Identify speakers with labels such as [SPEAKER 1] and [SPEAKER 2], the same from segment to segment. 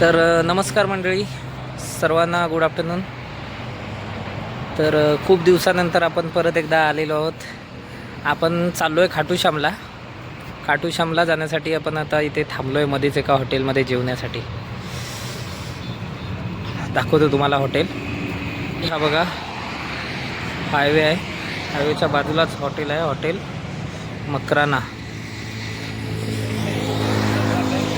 [SPEAKER 1] तर नमस्कार मंडळी सर्वांना गुड आफ्टरनून तर खूप दिवसानंतर आपण परत एकदा आलेलो आहोत. आपण चाललो आहे खाटूश्यामला. खाटूश्यामला जाण्यासाठी आपण आता इथे थांबलो आहे मध्येच एका हॉटेलमध्ये जेवण्यासाठी. दाखवतो तुम्हाला हॉटेल. हा बघा हायवे आहे. हायवेच्या बाजूलाच हॉटेल आहे हॉटेल मकराना.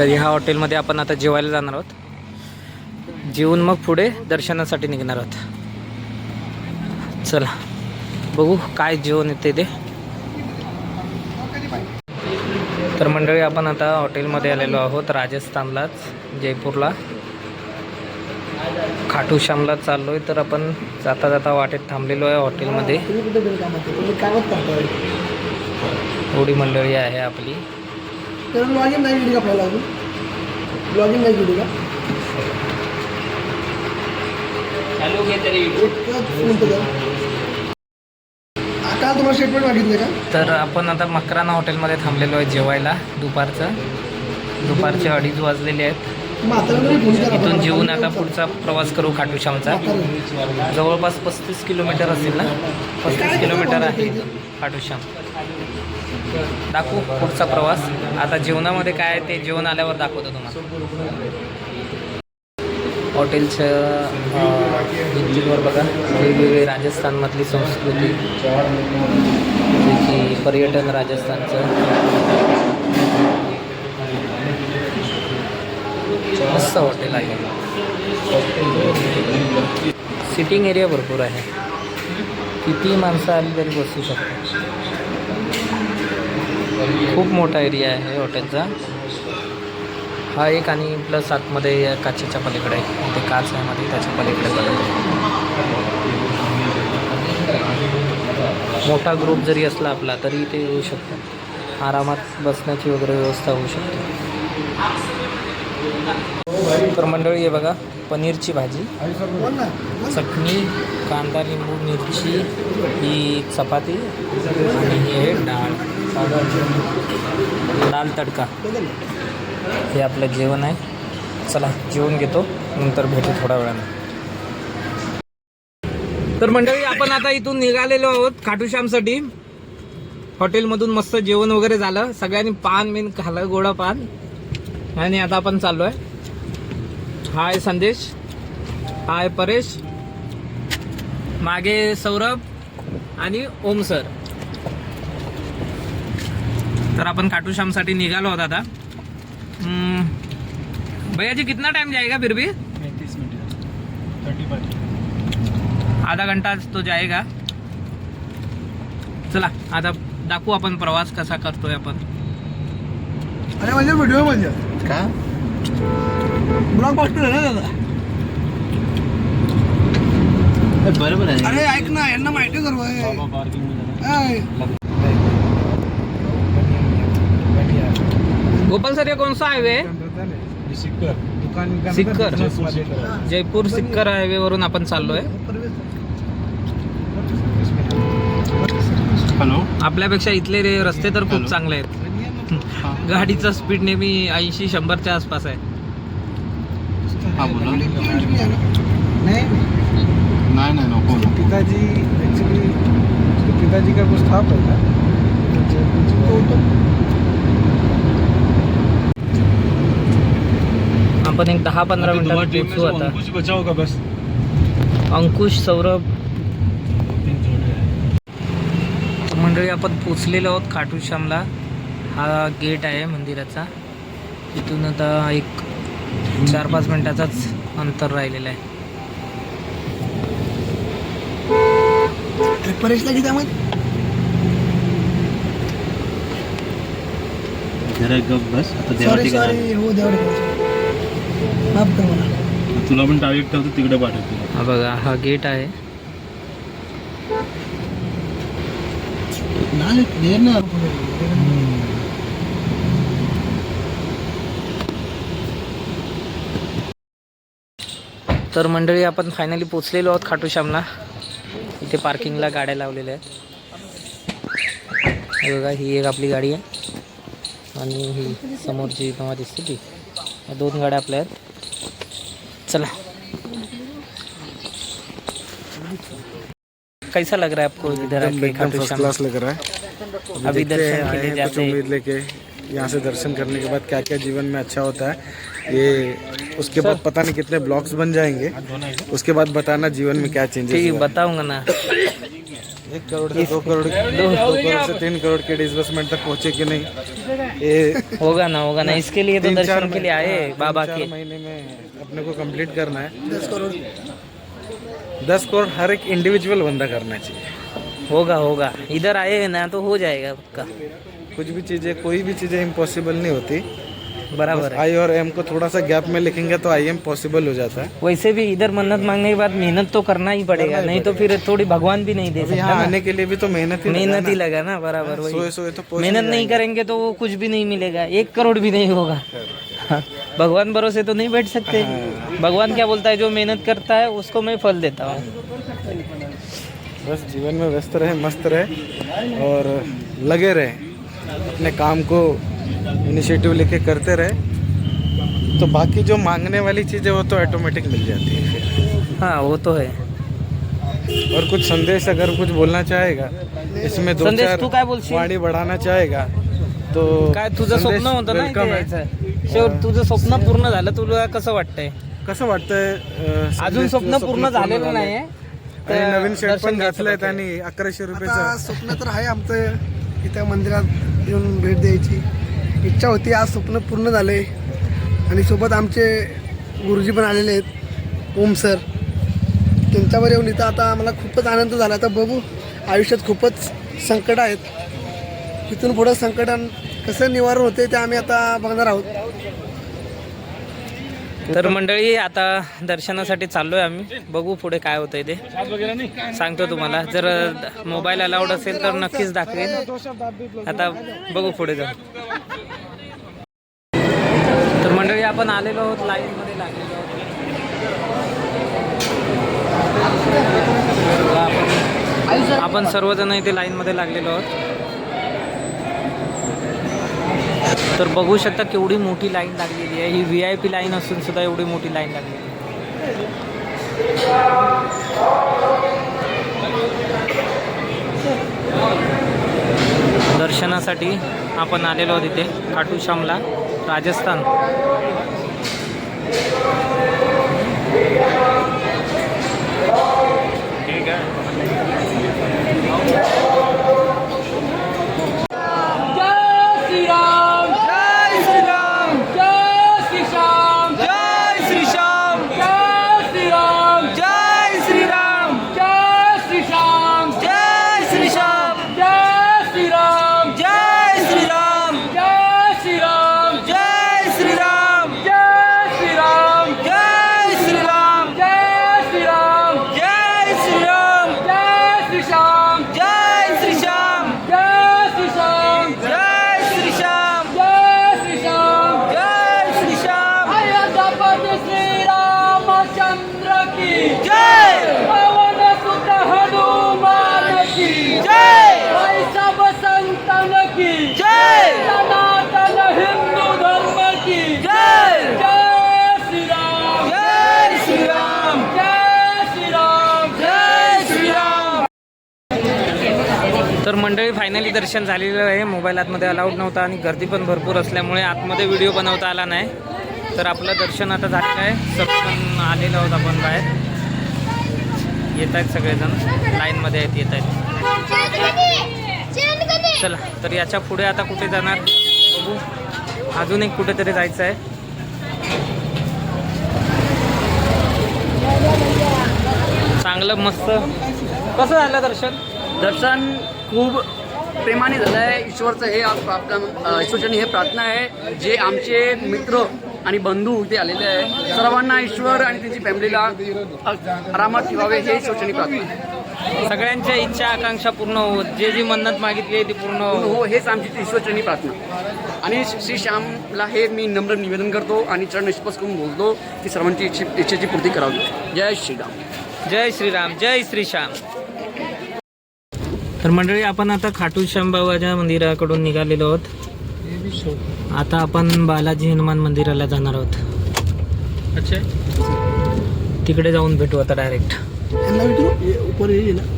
[SPEAKER 1] तर ह्या हॉटेलमध्ये आपण आता जेवायला जाणार आहोत. जेवून मग पुढे दर्शनासाठी निघणार आहोत. चला बघू काय जेवण येते ते. तर मंडळी आपण आता हॉटेलमध्ये आलेलो आहोत राजस्थानलाच जयपूरला. खाटूश्यामला चाललो आहे तर आपण जाता जाता वाटेत थांबलेलो आहे हॉटेलमध्ये. एवढी मंडळी आहे आपली.
[SPEAKER 2] तर लॉग इन नाही केली का पहिला अजून? लॉग इन नाही केली का? एकच मिनटं द्या. आ, काल तुम्हाला स्टेटमेंट मागितले का?
[SPEAKER 1] तर आपण आता मकराना हॉटेलमध्ये थांबलेलो आहे जेवायला दुपारचं. दुपारचे अडीच वाजलेले आहेत. इथून. जेवून आता पुढचा प्रवास करू खाटूश्यामचा. जवळपास पस्तीस किलोमीटर असेल ना? पस्तीस किलोमीटर आहे खाटूश्याम. दाखवू पुढचा प्रवास. आता जेवणामध्ये काय आहे ते जेवण आल्यावर दाखवतो तुम्हाला. हॉटेलच्या अं, बघा. वेगवेगळी राजस्थानमधली संस्कृती जे की पर्यटन राजस्थानचं. मस्त हॉटेल आहे. सिटिंग एरिया भरपूर आहे. किती माणसं आली तरी बसू शकतात. खूप मोठा एरिया आहे हॉटेलचा. हा एक आणि प्लस आतमध्ये या काचेच्या पलीकडे आहे इथे काच आहे मध्ये त्याच्या पलीकडे बघा मोठा ग्रुप जरी असला आपला तरी इथे येऊ शकतो. आरामात बसण्याची वगैरे व्यवस्था होऊ शकते. तर मंडळी आहे बघा पनीरची भाजी. चटणी कांदा लिंबू मिरची ही चपाती आणि हे डाळ. लाल तडका. हे आपलं जेवण आहे. चला जेवण घेतो. नंतर भेटू थोड्या वेळानं. तर मंडळी आपण आता इथून निघालेलो आहोत खाटूश्यामसाठी. हॉटेलमधून मस्त जेवण वगैरे झालं. सगळ्यांनी पान बिन खाल्लं गोडा पान. आणि आता आपण चाललो आहे हाय संदेश. हाय परेश. मागे सौरभ आणि ओम सर. तर आपण खाटूश्यामसाठी निघालो आहोत आता. हम्म, भैया जी कितना टाइम जाएगा फिर भी? आधा घंटा तो जाएगा. चला आता दाखवू आपण प्रवास कसा करतोय आपण.
[SPEAKER 2] अरे म्हणजे व्हिडिओ म्हणजे.
[SPEAKER 3] का?
[SPEAKER 2] ब्लॉग पाठवलं ना दादा?
[SPEAKER 3] बरोबर आहे.
[SPEAKER 2] अरे ऐक ना यांना माहिती सर्व आहे. ऐ,
[SPEAKER 1] गोपाल सर ये कौन सा हायवे है सिक्कर जयपूर सिक्कर हायवे वरून आपण चाललोय.
[SPEAKER 3] हॅलो.
[SPEAKER 1] आपल्यापेक्षा इथले रे रस्ते तर खूप. चांगले आहेत. गाडीचा स्पीड नेहमी ऐंशी शंभरच्या आसपास आहे.
[SPEAKER 3] हा बोला.
[SPEAKER 2] नाही.
[SPEAKER 3] नको.
[SPEAKER 4] पिताजी एक्चुअली पिताजी का कुछ था पहला
[SPEAKER 2] तो- तो-
[SPEAKER 1] आपण एक दहा पंधरा मिनिटात पोहोचू आता.
[SPEAKER 3] अंकुश बस?
[SPEAKER 1] सौरभ. मंडळी आपण पोचलेलो आहोत खाटूश्यामला. हा गेट आहे मंदिराचा. इथून आता एक चार पाच मिनिटाचाच अंतर राहिलेलं आहे.
[SPEAKER 2] परेशला किती
[SPEAKER 3] जरा गप बस. आता
[SPEAKER 2] सॉरी
[SPEAKER 3] देवाची
[SPEAKER 2] सॉरी हो माफ कर मला.
[SPEAKER 3] तुला पण टार्गेट ठेवतो तिकडे पाठवतो.
[SPEAKER 1] हा बघा हा गेट आहे.
[SPEAKER 2] नाही दे ना.
[SPEAKER 1] तर मंडळी आपण फायनली पोचलेलो आहोत खाटूश्यामला इथे पार्किंगला गाड्या लावलेल्या आहेत. हे बघा ही एक आपली गाडी आहे. आणि ही समोरची तुम्हाला दिसते ती. या दोन गाड्या आपल्या आहेत. चला. कैसा लग रहा है आपको इधर
[SPEAKER 4] क्लास लग रहा है।
[SPEAKER 1] अभी
[SPEAKER 4] इधर
[SPEAKER 1] दर्शन के लिए जाते हैं।
[SPEAKER 4] उम्मीद लेके यहाँ से दर्शन करने के बाद क्या क्या जीवन में अच्छा होता है। ये उसके बाद पता नहीं कितने ब्लॉग्स बन जाएँगे। उसके बाद बताना जीवन में क्या चेंजेस
[SPEAKER 1] बताऊँगा ना।
[SPEAKER 4] एक करोड़ से दो करोड़ दो करोड़ से तीन करोड़ के डिसबर्समेंट तक पहुँचे कि नहीं? ये
[SPEAKER 1] होगा ना होगा ना। इसके लिए तो दर्शन के लिए आए बाबा के।
[SPEAKER 4] महीने में अपने को कंप्लीट करना है।
[SPEAKER 2] दस करोड़
[SPEAKER 4] दस करोड़ हर एक इंडिविजुअल बंदा करना चाहिए।
[SPEAKER 1] होगा होगा। इधर आए ना तो हो जाएगा पक्का।
[SPEAKER 4] कुछ भी चीज़ें कोई भी चीज़ें इम्पॉसिबल नहीं होती।
[SPEAKER 1] बराबर
[SPEAKER 4] आई और एम को थोड़ा सा गैप में लिखेंगे तो आई एम पॉसिबल हो जाता है।
[SPEAKER 1] वैसे भी इधर मन्नत मांगने के बाद मेहनत तो करना ही पड़ेगा नहीं तो फिर थोड़ी भगवान भी नहीं दे
[SPEAKER 4] अभी यहाँ
[SPEAKER 1] सकता
[SPEAKER 4] आने के लिए भी तो मेहनत ही
[SPEAKER 1] मेहनत ही लगा ना बराबर
[SPEAKER 4] सोए सोए तो
[SPEAKER 1] मेहनत नहीं करेंगे तो वो कुछ भी नहीं मिलेगा एक करोड़ भी नहीं होगा। हाँ, भगवान भरोसे तो नहीं बैठ सकते। भगवान क्या बोलता है जो मेहनत करता है उसको मैं फल देता हूँ।
[SPEAKER 4] बस जीवन में व्यस्त रहे मस्त रहे और लगे रहे अपने काम को इनिशिएटिव लेके करते रहे तो बाकी जो मांगने वाली चीज़ें वो तो ऑटोमेटिक मिल जाती है फिर
[SPEAKER 1] हाँ वो तो है
[SPEAKER 4] और कुछ संदेश अगर कुछ बोलना चाहेगा इसमें दो
[SPEAKER 1] संदेश
[SPEAKER 4] चार
[SPEAKER 1] तू काय बोलशील?
[SPEAKER 4] वाणी बढ़ाना चाहेगा तो
[SPEAKER 1] काय तुझं
[SPEAKER 4] संदेश
[SPEAKER 1] स्वप्न होतं ना. शेवट तुझं स्वप्न पूर्ण झालं तुला कसं वाटतंय
[SPEAKER 4] कसं वाटतंय
[SPEAKER 1] अजून स्वप्न
[SPEAKER 4] तुझं
[SPEAKER 1] पूर्ण झालेलं
[SPEAKER 4] झालंय.
[SPEAKER 1] नाहीये
[SPEAKER 4] आणि
[SPEAKER 1] तर
[SPEAKER 4] नवीन शर्ट पण
[SPEAKER 1] आहे.
[SPEAKER 4] आणि अकराशे रुपयाचं
[SPEAKER 2] स्वप्न तर आहे आमचं इथं मंदिरात येऊन भेट द्यायची इच्छा होती आज स्वप्न पूर्ण झाले आणि सोबत आमचे गुरुजी पण आलेले आहेत ओम सर. त्यांच्यावर येऊन इथं आता मला खूपच आनंद झाला. आता बघू आयुष्यात खूपच संकट आहेत. इथून पुढं संकट कसं निवारण होते ते आम्ही आता बघणार आहोत.
[SPEAKER 1] तर मंडळी आता दर्शनासाठी चाललो आहे आम्ही. बघू पुढे काय होतंय ते. सांगतो तुम्हाला. जर मोबाईल अलाउड असेल तर नक्कीच दाखवेन. आता बघू पुढे जाऊ. मंडळी आपण आलेलो आहोत लाईन मध्ये लागलेलो आहोत. आपण- आपण सर्वजण इथे लाईन मध्ये लागलेलो आहोत. तर बघू शकता केवढी मोठी लाईन लागलेली आहे. ही व्ही आय पी लाईन असून सुद्धा एवढी मोठी लाईन लागलेली आहे. दर्शनासाठी आपण आलेलो आहोत इथे खाटू श्यामला राजस्थान.
[SPEAKER 5] रामचंद्र
[SPEAKER 1] तर मंडळी फायनली दर्शन झालेलं आहे. मोबाईल आतमध्ये अलाउड नव्हता आणि गर्दी पण भरपूर असल्यामुळे आतमध्ये व्हिडिओ बनवता आला नाही. तर आपलं दर्शन आता झालेलं आहे. सगळं आलेलं आहोत आपण बाहेर. येत आहेत सगळेजण. लाईनमध्ये आहेत येत आहेत. चला तर याच्यापुढे आता कुठे जाणार? बघू. अजून एक कुठेतरी जायचं आहे. चांगलं मस्त. कसं झालं दर्शन?
[SPEAKER 6] दर्शन खूप प्रेमाने झालं आहे ईश्वरचं हे आज प्रार्थना ईश्वरचरणी हे प्रार्थना आहे. जे आमचे मित्र आणि बंधू इथे आलेले आहे सर्वांना ईश्वर आणि त्यांची फॅमिलीला आरामात ठेवावे हे ईश्वरचरणी प्रार्थना.
[SPEAKER 1] सगळ्यांच्या इच्छा आकांक्षा पूर्ण होत जे जी मन्नत मागितली आहे ती पूर्ण हो.
[SPEAKER 6] हो हेच आमची ईश्वरचरणी प्रार्थना. आणि श्री श्यामला हे मी नम्र निवेदन करतो आणि चरण स्पर्श करून बोलतो. की सर्वांची इच्छे इच्छेची पूर्ती करावी. जय श्रीराम.
[SPEAKER 1] जय श्रीराम. जय श्री श्याम. तर मंडळी आपण आता खाटू श्याम बाबाच्या मंदिराकडून निघालेलो आहोत. आता आपण बालाजी हनुमान मंदिराला जाणार आहोत.
[SPEAKER 3] अच्छा.
[SPEAKER 1] तिकडे जाऊन भेटू आता डायरेक्ट
[SPEAKER 2] हे
[SPEAKER 3] है हैं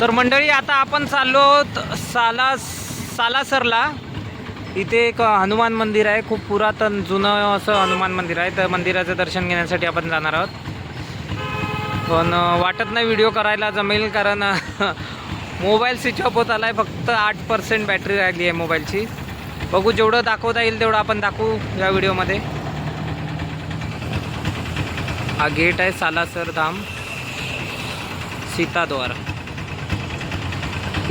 [SPEAKER 1] तर मंडळी आता आपण चाललो आहोत साला सालासरला. इथे एक हनुमान मंदिर आहे. खूप पुरातन जुनं असं हनुमान मंदिर आहे. तर मंदिराचं दर्शन घेण्यासाठी आपण जाणार आहोत. पण वाटत नाही व्हिडिओ करायला जमेल कारण मोबाईल स्विच ऑफ होत आला आहे फक्त आठ पर्सेंट बॅटरी राहिली आहे मोबाईलची. बघू जेवढं दाखवता येईल तेवढं आपण दाखवू या व्हिडिओमध्ये. हा गेट आहे सालासर धाम सीताद्वार.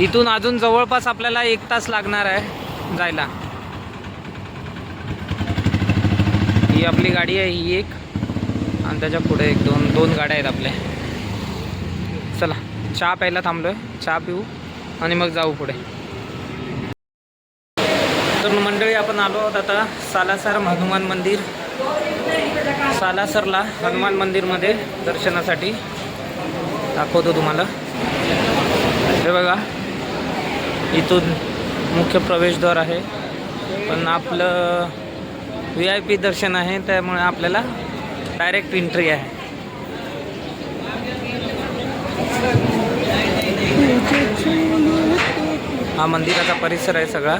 [SPEAKER 1] इथून अजून जवळपास आपल्याला एक तास लागणार आहे जायला. ही आपली गाडी आहे ही एक. आणि त्याच्या पुढे एक दोन दोन गाड्या आहेत आपल्या. चला चहा प्यायला थांबलोय. चहा पिऊ आणि मग जाऊ पुढे. तर मंडळी आपण आलो आहोत आता सालासर हनुमान मंदिर. सालासरला हनुमान मंदिरमध्ये दर्शनासाठी दाखवतो तुम्हाला. हे बघा इथून मुख्य प्रवेशद्वार आहे. पण आपलं व्ही आय पी दर्शन आहे त्यामुळे आपल्याला डायरेक्ट एंट्री आहे. हा मंदिराचा परिसर आहे सगळा.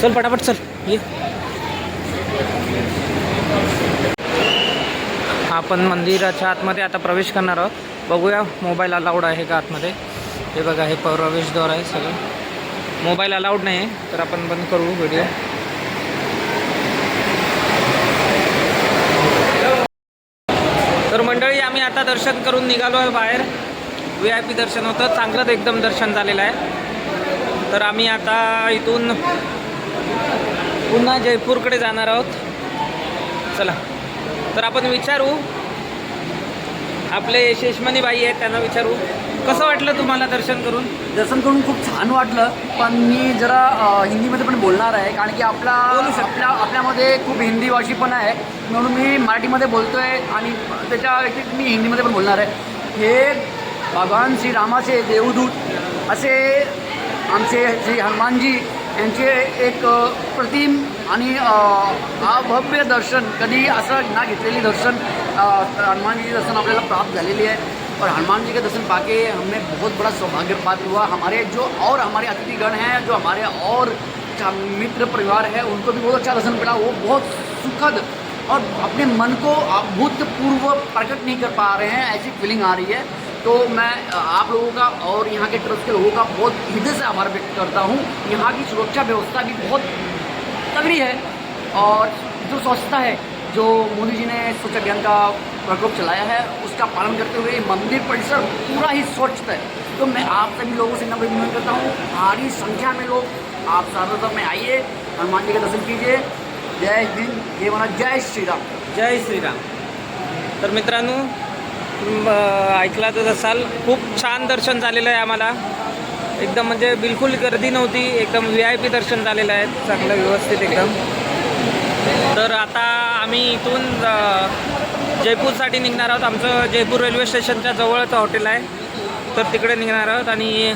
[SPEAKER 1] चल पटापट चल. ये. आपण मंदिराच्या आतमध्ये आता प्रवेश करणार आहोत. बघूया मोबाईल अलाउड आहे का आतमध्ये? हे बघा हे प्रवेशद्वार आहे सगळं. मोबाईल अलाउड नाही आहे तर आपण बंद करू व्हिडिओ तर मंडळी आम्ही आता दर्शन करून निघालो आहे बाहेर. व्ही आय पी दर्शन होतं चांगलंच एकदम दर्शन झालेलं आहे. तर आम्ही आता इथून पुन्हा जयपूरकडे जाणार आहोत. चला. तर आपण विचारू आपले यशस्मनी बाई आहेत त्यांना विचारू. कसं वाटलं तुम्हाला दर्शन करून?
[SPEAKER 6] दर्शन करून खूप छान वाटलं पण मी जरा अ, हिंदीमध्ये पण बोलणार आहे कारण की आपला आपल्या आपल्यामध्ये खूप हिंदी भाषी पण आहे म्हणून मी मराठीमध्ये बोलतो आहे आणि त्याच्या व्यतिरिक्त मी हिंदीमध्ये पण बोलणार आहे. हे भगवान श्रीरामाचे देवदूत असे आमचे श्री हनुमानजी यांचे एक अ, प्रतिम आणि अ, अभव्य दर्शन कधी असं ना घेतलेली दर्शन हनुमान जी के दर्शन आपल्याला प्राप्त झालेली आहे और हनुमान जी के दर्शन पाके हमें बहुत बड़ा सौभाग्य प्राप्त हुआ। हमारे जो और हमारे अतिथिगण हैं, जो हमारे और मित्र परिवार है, उनको भी बहुत अच्छा दर्शन मिला। वो बहुत सुखद और अपने मन को अभूतपूर्व प्रकट नहीं कर पा रहे हैं, ऐसी फीलिंग आ रही है। तो मैं, आप लोगों का और यहाँ के ट्रस्ट के लोगों का बहुत हृदय से आभार व्यक्त करता हूँ। यहाँ की सुरक्षा व्यवस्था भी बहुत तगड़ी है और जो स्वच्छता है जो मोदी जी ने स्वच्छ अभियान का प्रकोप चलाया है उसका पालन करते हुए मंदिर परिसर पूरा ही स्वच्छ है। तो मैं आप सभी लोगों से नम्र विनम्र करता हूँ भारी संख्या में लोग आप सारनाथ में आइए हनुमान जी का दर्शन कीजिए। जय हिंद जय माना जय श्री राम
[SPEAKER 1] जय श्रीराम। तर मित्रांनो ऐकला तर असाल खूप छान दर्शन झालेलं आहे आम्हाला. एकदम म्हणजे बिलकुल गर्दी नव्हती एकदम व्ही आय पी दर्शन झालेलं आहे चांगलं व्यवस्थित एकदम. तर आता आम्ही इथून जयपूरसाठी निघणार आहोत. आमचं जयपूर रेल्वे स्टेशनच्या जवळच हॉटेल आहे. तर तिकडे निघणार आहोत आणि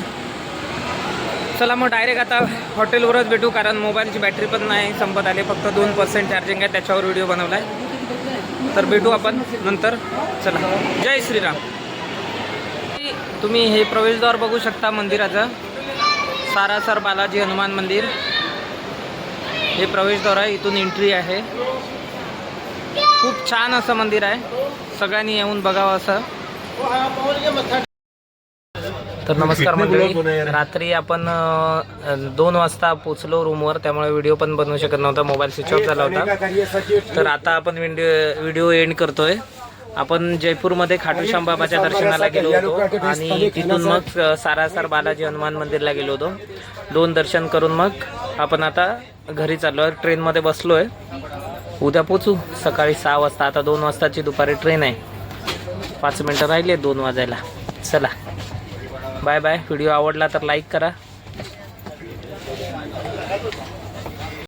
[SPEAKER 1] चला मग डायरेक्ट आता हॉटेलवरच भेटू कारण मोबाईलची बॅटरी पण नाही संपत आली. फक्त दोन पर्सेंट चार्जिंग आहे त्याच्यावर व्हिडिओ बनवला आहे तर भेटू आपण नंतर. चला. जय श्रीराम. तुम्ही हे प्रवेशद्वार बघू शकता मंदिराचं. सारासर बालाजी हनुमान मंदिर. हे प्रवेशद्वार आहे. इथून एंट्री आहे. खूप छान असं मंदिर आहे. सगळ्यांनी येऊन बघावं असं. तर नमस्कार मंडळी. रात्री आपण दोन वाजता पोचलो रूमवर त्यामुळे व्हिडिओ पण बनवू शकत नव्हता. मोबाईल स्विच ऑफ झाला होता. तर आता आपण व्हिडिओ व्हिडिओ एंड करतोय. आपण जयपूरमध्ये खाटूश्याम बाबाच्या दर्शनाला गेलो होतो आणि तिथून मग सारासार बालाजी हनुमान मंदिरला गेलो होतो. दोन दर्शन करून मग आपण आता घरी चाललो आहे. ट्रेनमध्ये बसलो आहे उद्या पोचू सकाळी सहा वाजता. आता दोन वाजताची दुपारी ट्रेन आहे. पाच मिनटं राहिली आहेत दोन वाजायला. चला. Bye bye. व्हिडिओ आवडला तर लाईक करा.